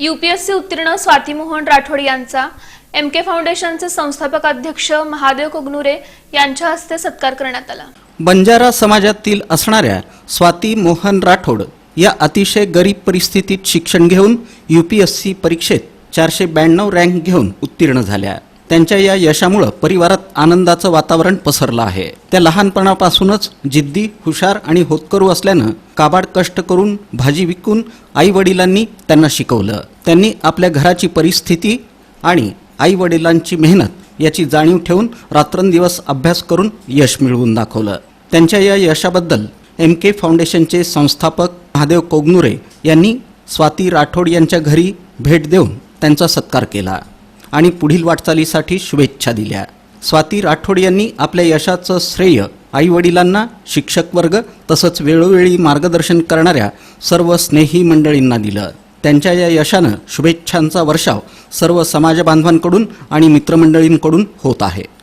UPSC उत्तीर्ण स्वाती मोहन राठोड यांचा M के फाउंडेशनचे संस्थापक अध्यक्ष महादेव कोगनुरे यांच्या हस्ते सत्कार करण्यात आला. बंजारा समाजातील असणाऱ्या स्वाती मोहन राठोड या अतिशय गरीब परिस्थितीत शिक्षण घेऊन यू पी एस सी परीक्षेत चारशे ब्याण्णव रँक घेऊन उत्तीर्ण झाल्या. त्यांच्या या यशामुळं परिवारात आनंदाचं वातावरण पसरलं आहे. त्या लहानपणापासूनच जिद्दी हुशार आणि होतकरू असल्यानं काबाड कष्ट करून भाजी विकून आई वडिलांनी त्यांना शिकवलं. त्यांनी आपल्या घराची परिस्थिती आणि आई वडिलांची मेहनत याची जाणीव ठेवून रात्रंदिवस अभ्यास करून यश मिळवून दाखवलं. त्यांच्या या यशाबद्दल एम के फाउंडेशनचे संस्थापक महादेव कोगनुरे यांनी स्वाती राठोड यांच्या घरी भेट देऊन त्यांचा सत्कार केला. आणि पुढील वाटचालीसाठी शुभेच्छा दिल्या. स्वाती राठोड यांनी आपल्या यशाचं श्रेय आई वडिलांना शिक्षक वर्ग तसंच वेळोवेळी मार्गदर्शन करणाऱ्या सर्व स्नेही मंडळींना दिलं. त्यांच्या या यशानं शुभेच्छांचा वर्षाव सर्व समाजबांधवांकडून आणि मित्रमंडळींकडून होत आहे.